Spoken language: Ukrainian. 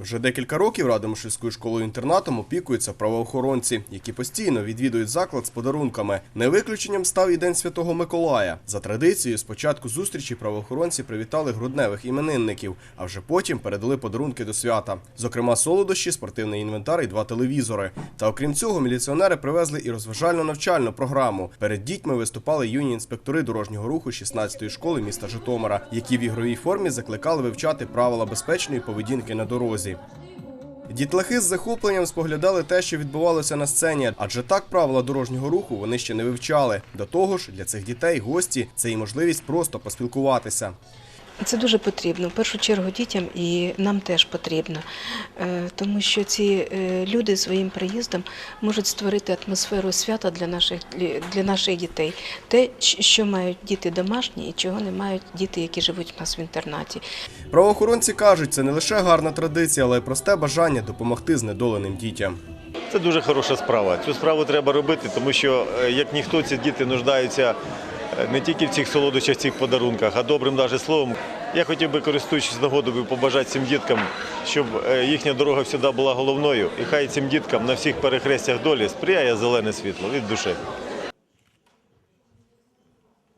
Вже декілька років Радомишльською школою-інтернатом опікуються правоохоронці, які постійно відвідують заклад з подарунками. Не виключенням став і День Святого Миколая. За традицією, спочатку зустрічі правоохоронці привітали грудневих іменинників, а вже потім передали подарунки до свята. Зокрема, солодощі, спортивний інвентар і два телевізори. Та окрім цього, міліціонери привезли і розважально-навчальну програму. Перед дітьми виступали юні інспектори дорожнього руху 16-ї школи міста Житомира, які в ігровій формі закликали вивчати правила безпечної поведінки на дорозі. Дітлахи з захопленням споглядали те, що відбувалося на сцені, адже так правила дорожнього руху вони ще не вивчали. До того ж, для цих дітей гості це і можливість просто поспілкуватися. Це дуже потрібно. В першу чергу дітям і нам теж потрібно, Е, тому що ці е, люди своїм приїздом можуть створити атмосферу свята для наших для наших дітей. Те, що мають діти домашні, і чого не мають діти, які живуть у нас в інтернаті. Правоохоронці кажуть, це не лише гарна традиція, але й просте бажання допомогти знедоленим дітям. Це дуже хороша справа. Цю справу треба робити, тому що е, як ніхто ці діти нуждаються не тільки в цих солодощах, цих подарунках, а добрим навіть словом. Я хотів би, користуючись нагодою, побажати цим діткам, щоб е, їхня дорога завжди була головною, і хай цим діткам на всіх перехрестях долі сприяє зелене світло від душі.